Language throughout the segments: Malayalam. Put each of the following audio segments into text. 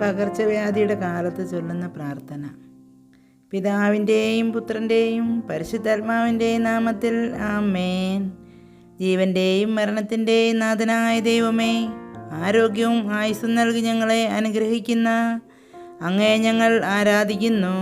പകർച്ചവ്യാധിയുടെ കാലത്ത് ചൊല്ലുന്ന പ്രാർത്ഥന. പിതാവിന്റെയും പുത്രന്റെയും പരിശുദ്ധാത്മാവിന്റെയും നാമത്തിൽ ആമേൻ. ജീവന്റെയും മരണത്തിന്റെയും നാഥനായ ദൈവമേ ആരോഗ്യവും ആയുസ്സും നൽകി ഞങ്ങളെ അനുഗ്രഹിക്കുന്ന അങ്ങേ ഞങ്ങൾ ആരാധിക്കുന്നു.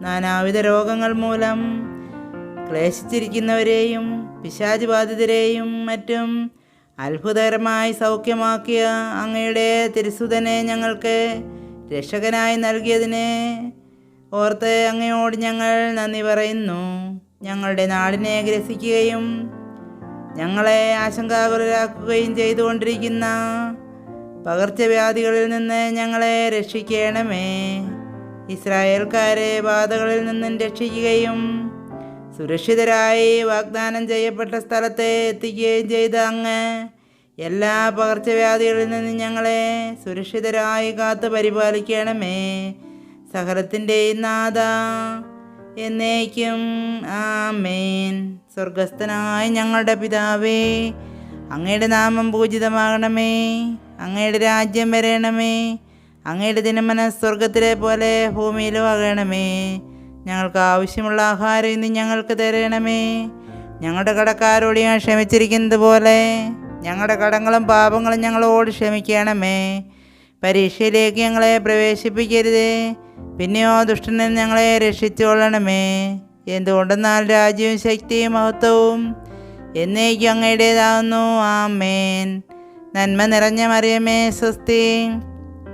നാനാവിധ രോഗങ്ങൾ മൂലം ക്ലേശിച്ചിരിക്കുന്നവരെയും പിശാചുബാധിതരെയും മറ്റും അത്ഭുതകരമായി സൗഖ്യമാക്കിയ അങ്ങയുടെ തിരുസുതനെ ഞങ്ങൾക്ക് രക്ഷകനായി നൽകിയതിന് ഓർത്ത് അങ്ങയോട് ഞങ്ങൾ നന്ദി പറയുന്നു. ഞങ്ങളുടെ നാടിനെ ഗ്രസിക്കുകയും ഞങ്ങളെ ആശങ്കാകുലരാക്കുകയും ചെയ്തുകൊണ്ടിരിക്കുന്ന പകർച്ചവ്യാധികളിൽ നിന്ന് ഞങ്ങളെ രക്ഷിക്കണമേ. ഇസ്രായേൽക്കാരെ ബാധകളിൽ നിന്നും രക്ഷിക്കുകയും സുരക്ഷിതരായി വാഗ്ദാനം ചെയ്യപ്പെട്ട സ്ഥലത്തെ എത്തിക്കുകയും ചെയ്ത അങ്ങ്. എല്ലാ പകർച്ചവ്യാധികളിൽ നിന്നും ഞങ്ങളെ സുരക്ഷിതരായി കാത്തു പരിപാലിക്കണമേ. സഹലത്തിന്റെ നാഥ എന്നേക്കും. ആമേൻ. സ്വർഗസ്ഥനായ ഞങ്ങളുടെ പിതാവേ അങ്ങയുടെ നാമം പൂജിതമാകണമേ. അങ്ങയുടെ രാജ്യം വരണമേ. അങ്ങയുടെ ദിനമന സ്വർഗത്തിലെ പോലെ ഭൂമിയിലും ആകണമേ. ഞങ്ങൾക്ക് ആവശ്യമുള്ള ആഹാരം ഇന്ന് ഞങ്ങൾക്ക് തരണമേ. ഞങ്ങളുടെ കടക്കാരോട് ഞാൻ ക്ഷമിച്ചിരിക്കുന്നത് പോലെ ഞങ്ങളുടെ കടങ്ങളും പാപങ്ങളും ഞങ്ങളോട് ക്ഷമിക്കണമേ. പരീക്ഷയിലേക്ക് ഞങ്ങളെ പ്രവേശിപ്പിക്കരുത്. പിന്നെയോ ദുഷ്ടനെ ഞങ്ങളെ രക്ഷിച്ചുകൊള്ളണമേ. എന്തുകൊണ്ടെന്നാൽ രാജ്യവും ശക്തിയും മഹത്വവും എന്നേക്കും അങ്ങയുടേതാകുന്നു ആമേൻ. നന്മ നിറഞ്ഞ മറിയമേ സ്വസ്തി.